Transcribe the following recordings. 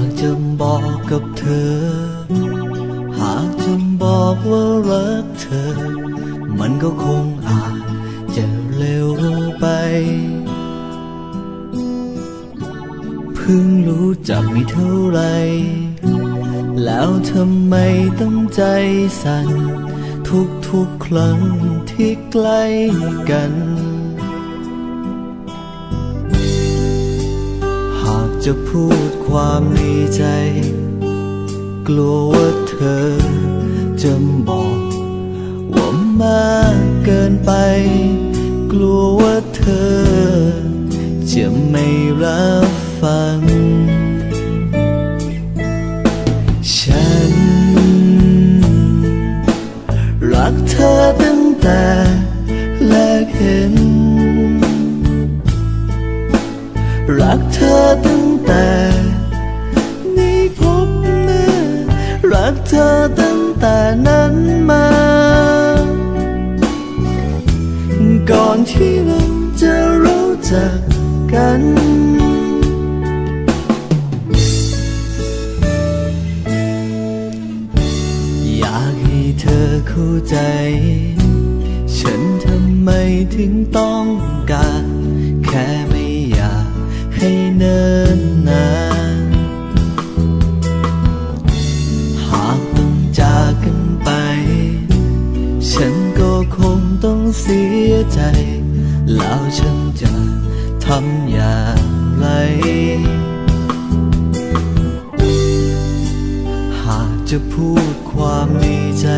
ากจะบอกกับเธอ หากจะบอกว่ารักเธอ มันก็คงอาจจะเลวไป เพิ่งรู้จักไม่เท่าไร แล้วทำไมต้องใจสั่นทุกๆครั้งที่ใกล้กัน จะพูดความในใจ กลัวว่าเธอจะบอกว่ามากเกินไป กลัวว่าเธอ จะไม่รับฟัง ฉัน รักเธอตั้งแต่แรกเห็น รักเธอตั้ง แต่นี้พบหน้ารักเธอตั้งแต่นั้นมา ก่อนที่เราจะรู้จักกันอยากให้เธอเข้าใจ ฉันทำไมถึงต้องการ ใจ แล้วฉันจะทำอย่างไร หากจะพูดความในใจ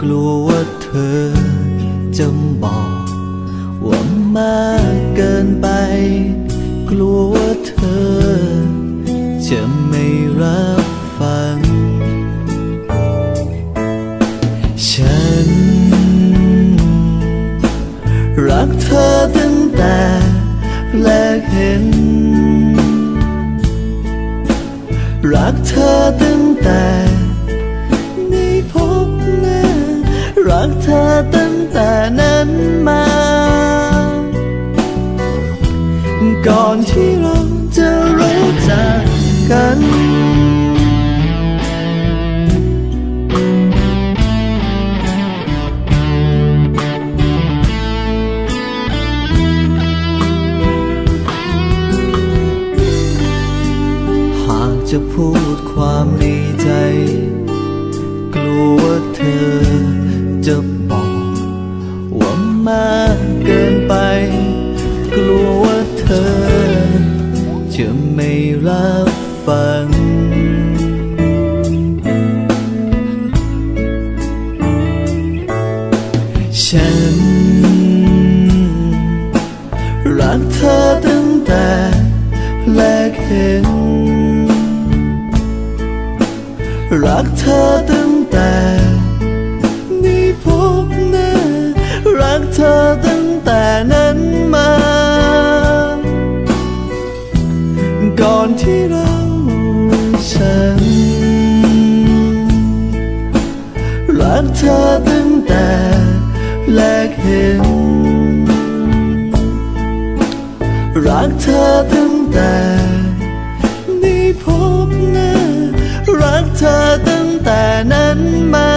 กลัวว่าเธอจะบอกว่ามากเกินไป กลัวว่าเธอจะไม่รับ รักเธอตั้งแต่แรกเห็น รักเธอตั้งแต่ได้พบหน้ารักเธอตั้งแต่นั้นมา ก่อนที่เราจะรู้จักกัน จะพูดความในใจ กลัวเธอจะบอกว่ามากเกินไป กลัวว่าเธอ จะไม่รับฟัง ฉัน รักเธอตั้งแต่แรกเห็น รักเธอตั้งแต่ได้พบหน้ารักเธอตั้งแต่นั้นมา ก่อนที่เราฉันรักเธอตั้งแต่แรกเห็น รักเธอตั้งแต่ได้พบหน้า รักเธอตั้งแต่นั้นมา